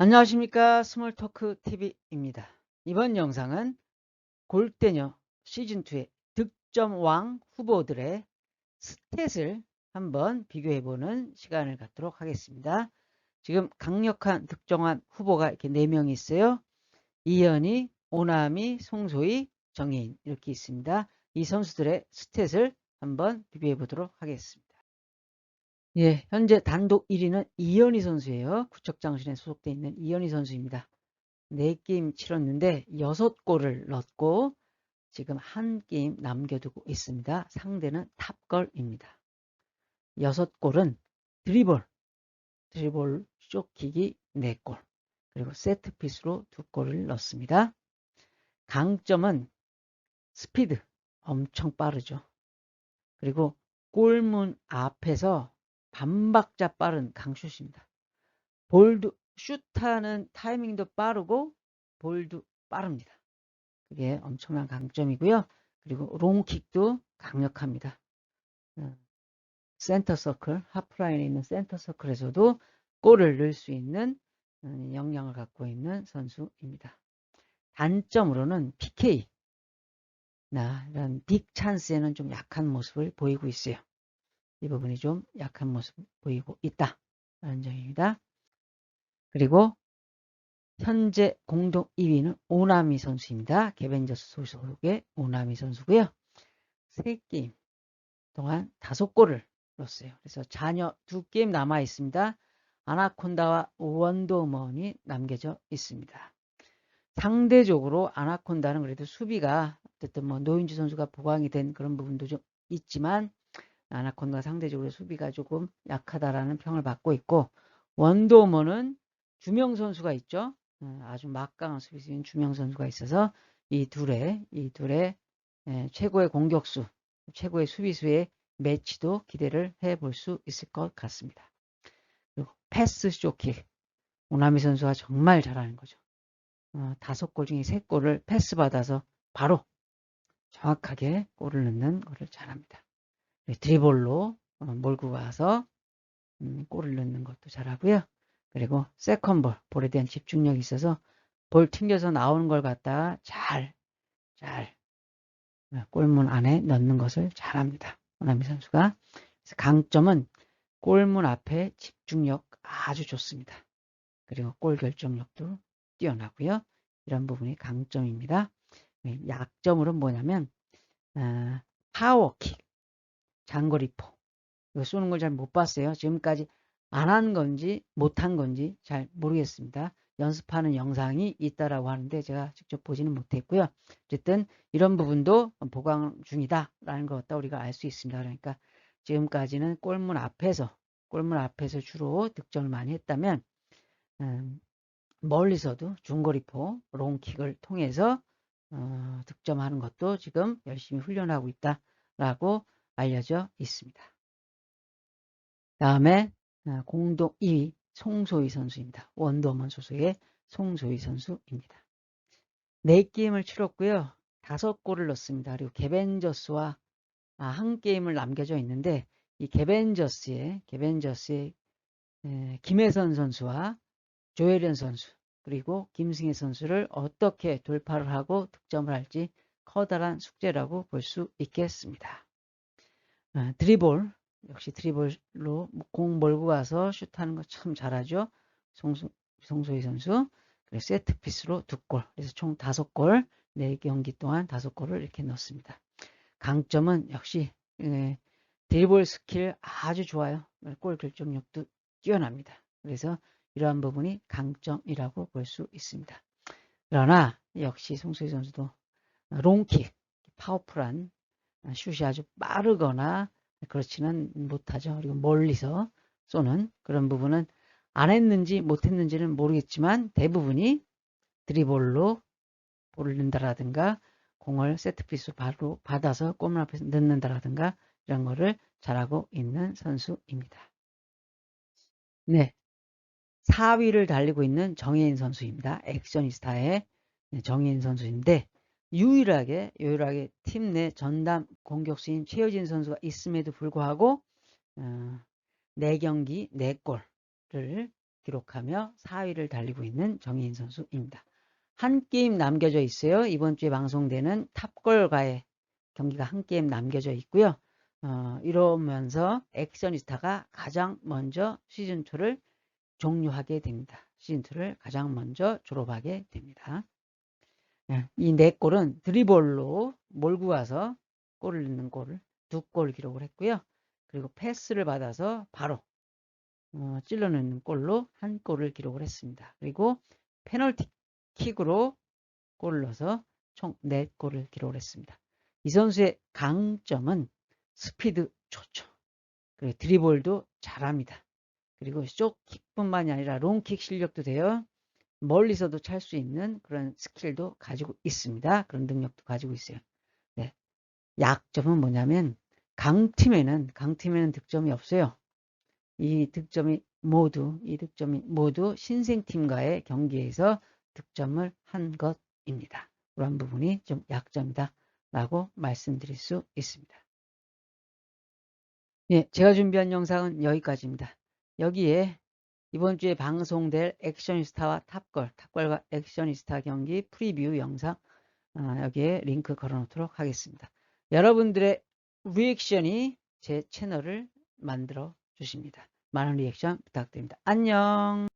안녕하십니까 스몰토크 TV입니다. 이번 영상은 골대녀 시즌2의 득점왕 후보들의 스탯을 한번 비교해보는 시간을 갖도록 하겠습니다. 지금 강력한 득점왕 후보가 이렇게 4명이 있어요. 이현희, 오남이, 송소희, 정혜인 이렇게 있습니다. 이 선수들의 스탯을 한번 비교해 보도록 하겠습니다. 예, 현재 단독 1위는 이현희 선수예요. 구척장신에 소속되어 있는 이현희 선수입니다. 4게임 치렀는데 6골을 넣었고 지금 한 게임 남겨두고 있습니다. 상대는 탑걸입니다. 6골은 드리블, 드리블 쇼킥이 4골, 그리고 세트피스로 2골을 넣습니다. 강점은 스피드, 엄청 빠르죠. 그리고 골문 앞에서 반박자 빠른 강슛입니다. 볼드 슛하는 타이밍도 빠르고 볼도 빠릅니다. 그게 엄청난 강점이고요. 그리고 롱킥도 강력합니다. 어, 센터 서클, 하프라인에 있는 센터 서클에서도 골을 넣을 수 있는 어, 역량을 갖고 있는 선수입니다. 단점으로는 PK, 나 이런 빅 찬스에는 좀 약한 모습을 보이고 있어요. 이 부분이 좀 약한 모습 보이고 있다. 라는 점입니다. 그리고 현재 공동 2위는 오나미 선수입니다. 개벤저스 소속의 오나미 선수고요. 3게임 동안 5골을 넣었어요. 그래서 자녀 2게임 남아 있습니다. 아나콘다와 원더먼이 남겨져 있습니다. 상대적으로 아나콘다는 그래도 수비가 어쨌든 뭐 노인주 선수가 보강이 된 그런 부분도 좀 있지만 아나콘다 상대적으로 수비가 조금 약하다라는 평을 받고 있고 원더우먼은 주명 선수가 있죠. 어, 아주 막강한 수비수인 주명 선수가 있어서 이 둘의 이 둘의 예, 최고의 공격수, 최고의 수비수의 매치도 기대를 해볼 수 있을 것 같습니다. 그리고 패스 쇼킥 오나미 선수가 정말 잘하는 거죠. 어, 다섯 골 중에 세 골을 패스 받아서 바로 정확하게 골을 넣는 것을 잘합니다. 네, 드리블로 어, 몰고 가서 음, 골을 넣는 것도 잘하고요. 그리고 세컨볼, 볼에 대한 집중력이 있어서 볼 튕겨서 나오는 걸 갖다 잘, 잘 어, 골문 안에 넣는 것을 잘합니다. 원나미 선수가. 강점은 골문 앞에 집중력 아주 좋습니다. 그리고 골 결정력도 뛰어나고요. 이런 부분이 강점입니다. 네, 약점으로 뭐냐면 어, 파워킥, 장거리포 이거 쏘는 걸 잘 못 봤어요. 지금까지 안 한 건지 못 한 건지 잘 모르겠습니다. 연습하는 영상이 있다라고 하는데 제가 직접 보지는 못했고요. 어쨌든 이런 부분도 보강 중이다 라는 것 같다 우리가 알 수 있습니다. 그러니까 지금까지는 골문 앞에서 골문 앞에서 주로 득점을 많이 했다면 음, 멀리서도 중거리포 롱킥을 통해서 어, 득점하는 것도 지금 열심히 훈련하고 있다라고 알려져 있습니다. 다음에 어, 공동 2위 송소희 선수입니다. 원더먼 소속의 송소희 선수입니다. 4게임을 치렀고요. 5골을 넣었습니다. 그리고 개벤저스와 아, 한 게임을 남겨져 있는데 이 개벤저스의 개벤저스의 김혜선 선수와 조혜련 선수 그리고 김승혜 선수를 어떻게 돌파를 하고 득점을 할지 커다란 숙제라고 볼 수 있겠습니다. 아, 드리볼 역시 드리블로 공 몰고 가서 슛하는 거 참 잘하죠. 송소, 송소희 선수. 그래서 세트피스로 두 골. 그래서 총 다섯 골, 네 경기 동안 다섯 골을 이렇게 넣습니다. 강점은 역시 예, 드리블 스킬 아주 좋아요. 골 결정력도 뛰어납니다. 그래서 이러한 부분이 강점이라고 볼 수 있습니다. 그러나 역시 송소희 선수도 롱킥, 파워풀한 슛이 아주 빠르거나 그렇지는 못하죠. 그리고 멀리서 쏘는 그런 부분은 안 했는지 못했는지는 모르겠지만 대부분이 드리블로 볼을 넣는다라든가 공을 세트피스 바로 받아서 골문 앞에서 넣는다라든가 이런 거를 잘하고 있는 선수입니다. 네. 4위를 달리고 있는 정혜인 선수입니다. 액션이스타의 정혜인 선수인데 유일하게 유일하게 팀 내 전담 공격수인 최효진 선수가 있음에도 불구하고 어, 4경기 4골을 기록하며 4위를 달리고 있는 정혜인 선수입니다. 한 게임 남겨져 있어요. 이번 주에 방송되는 탑걸과의 경기가 한 게임 남겨져 있고요. 어, 이러면서 액션이스타가 가장 먼저 시즌2를 종료하게 됩니다. 시즌2를 가장 먼저 졸업하게 됩니다. 이 네 골은 드리블로 몰고 가서 골을 넣는 골을 두 골 기록을 했고요. 그리고 패스를 받아서 바로 어, 찔러 넣는 골로 한 골을 기록을 했습니다. 그리고 페널티 킥으로 골을 넣어서 총 4골을 기록을 했습니다. 이 선수의 강점은 스피드 좋죠. 그리고 드리블도 잘합니다. 그리고 쇼킥뿐만이 아니라 롱킥 실력도 돼요. 멀리서도 찰 수 있는 그런 스킬도 가지고 있습니다. 그런 능력도 가지고 있어요. 네. 약점은 뭐냐면 강팀에는 강팀에는 득점이 없어요. 이 득점이 모두 이 득점이 모두 신생팀과의 경기에서 득점을 한 것입니다. 그런 부분이 좀 약점이다 라고 말씀드릴 수 있습니다. 예, 제가 준비한 영상은 여기까지입니다. 여기에 이번 주에 방송될 액션이스타와 탑걸, 탑걸과 액션이스타 경기 프리뷰 영상 아, 여기에 링크 걸어놓도록 하겠습니다. 여러분들의 리액션이 제 채널을 만들어 주십니다. 많은 리액션 부탁드립니다. 안녕